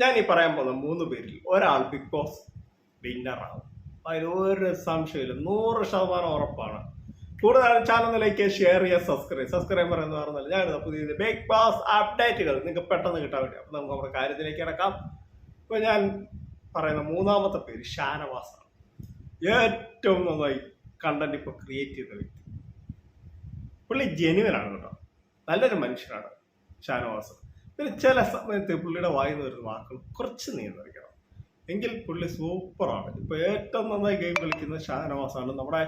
ഞാൻ ഈ പറയാൻ പോകുന്ന മൂന്ന് പേരിൽ ഒരാൾ ബിഗ് ബോസ് വിന്നറാണ് അതിൽ ഒരു സംശയമില്ല നൂറ് ശതമാനം ഉറപ്പാണ്. കൂടുതൽ ചാനലിലേക്ക് ഷെയർ ചെയ്യുക സബ്സ്ക്രൈബ് സബ്സ്ക്രൈബർ എന്ന് പറഞ്ഞാൽ ഞാൻ പുതിയ ബിഗ് ബോസ് അപ്ഡേറ്റുകൾ. നിങ്ങൾക്ക് പെട്ടെന്ന് കിട്ടാൻ വേണ്ടി. അപ്പം നമുക്ക് നമ്മുടെ കാര്യത്തിലേക്ക് കിടക്കാം. ഇപ്പൊ ഞാൻ പറയുന്ന മൂന്നാമത്തെ പേര് ഷാനവാസാണ്. ഏറ്റവും നന്നായി കണ്ടന്റ് ഇപ്പോൾ ക്രിയേറ്റ് ചെയ്ത വ്യക്തി. പുള്ളി ജെനുവനാണ് കേട്ടോ. നല്ലൊരു മനുഷ്യനാണ് ഷാനവാസ്. പിന്നെ ചില സമയത്ത് പുള്ളിയുടെ വായിൽ നിന്ന് വരുന്ന വാക്കുകൾ കുറച്ച് നിയന്ത്രിക്കണം. എങ്കിൽ പുള്ളി സൂപ്പറാണ്. ഇപ്പൊ ഏറ്റവും നന്നായി ഗെയിം കളിക്കുന്നത് ഷാനവാസാണ്. നമ്മുടെ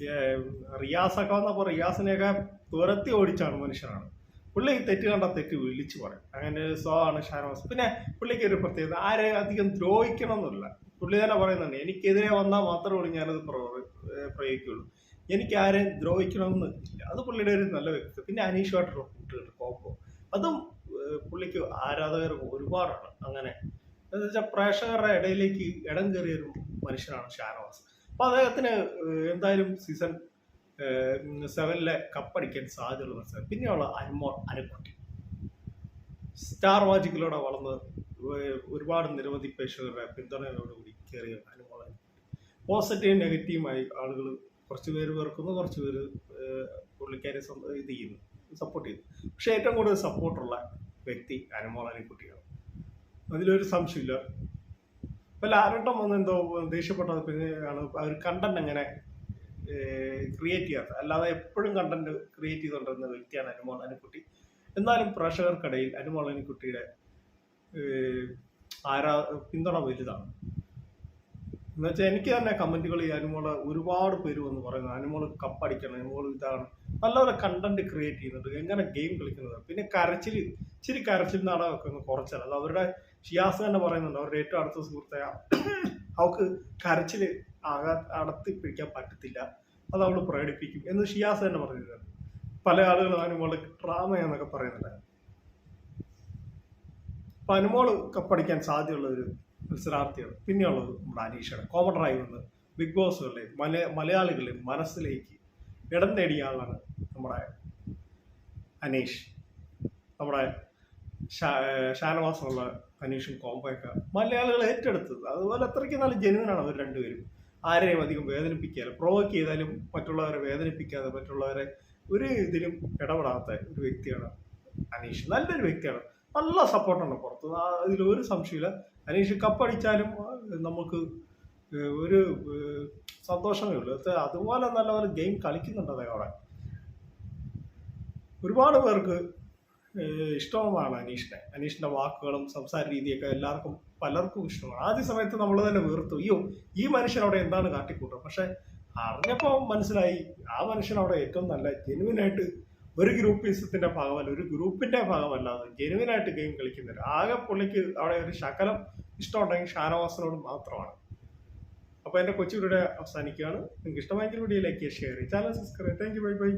റിയാസ് റിയാസൊക്കെ വന്നപ്പോൾ റിയാസിനെയൊക്കെ തുരത്തി ഓടിച്ചാണ് മനുഷ്യനാണ്. പുള്ളി തെറ്റ് കണ്ട തെറ്റ് വിളിച്ചു പറയും. അങ്ങനെ ഒരു സ്വഭാവമാണ് ഷാനവാസ്. പിന്നെ പുള്ളിക്ക് ഒരു പ്രത്യേകത ആരെ അധികം ദ്രോഹിക്കണം എന്നില്ല പുള്ളി തന്നെ പറയുന്നുണ്ട് എനിക്കെതിരെ വന്നാൽ മാത്രമേ ഉള്ളൂ ഞാനത് പ്രയോഗിക്കുള്ളൂ എനിക്ക് ആരെയും ദ്രോഹിക്കണമെന്ന് ഇല്ല. അത് പുള്ളിയുടെ ഒരു നല്ല വ്യക്തി. പിന്നെ അനീഷുമായിട്ടുള്ള കൂട്ടുകെട്ട് കോമ്പോ അതും പുള്ളിക്ക് ആരാധകർ ഒരുപാടാണ് അങ്ങനെ. എന്ന് വെച്ചാൽ പ്രേക്ഷകരുടെ ഇടയിലേക്ക് ഇടം കയറിയ ഒരു മനുഷ്യനാണ് ഷാനവാസ്. അപ്പൊ അദ്ദേഹത്തിന് എന്തായാലും സീസൺ സെവനിലെ കപ്പടിക്കാൻ സാധ്യതയുള്ള മത്സരം. പിന്നെയുള്ള അനുമോൾ അനുക്കുട്ടി സ്റ്റാർ മാജിക്കിലൂടെ വളർന്ന് ഒരുപാട് നിരവധി പ്രേക്ഷകരുടെ പിന്തുണയോടുകൂടി കയറിയ അനുമോൾ പോസിറ്റീവ് നെഗറ്റീവുമായി ആളുകൾ കുറച്ച് പേര് വെറുക്കുന്നു കുറച്ച് പേര് പുള്ളിക്കാരെ ഇത് ചെയ്യുന്നു സപ്പോർട്ട് ചെയ്യുന്നു. പക്ഷേ ഏറ്റവും കൂടുതൽ സപ്പോർട്ടുള്ള വ്യക്തി അനുമോൾ അനുക്കുട്ടിയാണ് അതിലൊരു സംശയമില്ല. ഇപ്പൊ ലാരട്ടം വന്ന് എന്തോ ദേഷ്യപ്പെട്ടത് പിന്നെ ആണ് അവർ കണ്ടന്റ് അങ്ങനെ ക്രിയേറ്റ് ചെയ്യാത്ത അല്ലാതെ എപ്പോഴും കണ്ടന്റ് ക്രിയേറ്റ് ചെയ്തുകൊണ്ടിരുന്ന വ്യക്തിയാണ് അനുമോൾ കുട്ടി എന്നാലും പ്രേക്ഷകർക്കിടയിൽ അനുമോൾ കുട്ടിയുടെ ആരാ പിന്തുണ വലുതാണ്. എന്നുവെച്ചാൽ എനിക്ക് തന്നെ കമന്റുകൾ ഈ അനുമോൾ ഒരുപാട് പേര് വന്ന് പറയുന്നത് അനുമോൾ കപ്പടിക്കണം അനുമോൾ ഇതാണ്. നല്ലപോലെ കണ്ടന്റ് ക്രിയേറ്റ് ചെയ്യുന്നുണ്ട് എങ്ങനെ ഗെയിം കളിക്കുന്നത്. പിന്നെ കരച്ചിൽ ഇച്ചിരി കരച്ചിൽ നാടകമൊക്കെ ഒന്ന് കുറച്ചാൽ അത് അവരുടെ ഷിയാസ് തന്നെ പറയുന്നുണ്ട് അവരുടെ ഏറ്റവും അടുത്ത സുഹൃത്തായ അവൾക്ക് കരച്ചിൽ ആകാ അടത്തി പിടിക്കാൻ പറ്റത്തില്ല അത് അവൾ പ്രകടിപ്പിക്കും. എന്ന് ഷിയാസ് തന്നെ പറയുന്നത് പല ആളുകളും അനുമോൾ ഡ്രാമ എന്നൊക്കെ പറയുന്നുണ്ട്. അപ്പൊ അനുമോൾ കപ്പടിക്കാൻ സാധ്യതയുള്ള ഒരു മത്സരാർത്ഥിയാണ് പിന്നെയുള്ളത് നമ്മുടെ അനീഷാണ് കോമഡറായി വന്ന് ബിഗ് ബോസുകളിലെ മല മലയാളികളുടെ മനസ്സിലേക്ക് ഇടം നേടിയ ആളാണ് നമ്മുടെ അനീഷ്. നമ്മുടെ ഷാനവാസമുള്ള അനീഷും കോമ്പയൊക്കെ മലയാളികൾ ഏറ്റെടുത്തത്. അതുപോലെ അത്രയ്ക്ക് നല്ല ജനുവനാണ് അവർ രണ്ടുപേരും. ആരെയും അധികം വേദനിപ്പിക്കാതെ പ്രൊവോക്ക് ചെയ്താലും മറ്റുള്ളവരെ വേദനിപ്പിക്കാതെ മറ്റുള്ളവരെ ഒരു ഇതിലും ഇടപെടാത്ത ഒരു വ്യക്തിയാണ് അനീഷ്. നല്ലൊരു വ്യക്തിയാണ്. നല്ല സപ്പോർട്ടുണ്ട് പുറത്ത്. അതിലൊരു സംശയമില്ല അനീഷ് കപ്പടിച്ചാലും നമുക്ക് ഒരു സന്തോഷമേ ഉള്ളൂ. അതുപോലെ നല്ല നല്ലപോലെ ഗെയിം കളിക്കുന്നുണ്ട് അദ്ദേഹം ഒരുപാട് പേർക്ക് ഇഷ്ടമാണ് അനീഷിനെ. അനീഷിന്റെ വാക്കുകളും സംസാര രീതിയൊക്കെ എല്ലാവർക്കും പലർക്കും ഇഷ്ടമാണ്. ആദ്യ സമയത്ത് നമ്മൾ തന്നെ വീർത്തു അയ്യോ ഈ മനുഷ്യൻ അവിടെ എന്താണ് കാട്ടിക്കൂട്ടുക പക്ഷെ അറിഞ്ഞപ്പോൾ മനസ്സിലായി ആ മനുഷ്യൻ അവിടെ ഏറ്റവും നല്ല ജെനുവിനായിട്ട് ഒരു ഗ്രൂപ്പ് ഇസത്തിന്റെ ഭാഗമല്ല ഒരു ഗ്രൂപ്പിന്റെ ഭാഗമല്ലാതെ ജെനുവിനായിട്ട് ഗെയിം കളിക്കുന്നില്ല ആകെ പുള്ളിക്ക് അവിടെ ഒരു ശകലം ഇഷ്ടമുണ്ടെങ്കിൽ ഷാനവാസിനോട് മാത്രമാണ്. അപ്പോൾ എന്റെ കൊച്ചു വീഡിയോ അവസാനിക്കുകയാണ്. നിങ്ങൾക്ക് ഇഷ്ടമായെങ്കിൽ വീഡിയോ ലൈക്ക് ചെയ്യുക. ഷെയർ ചെയ്യുക. Channel subscribe thank you bye bye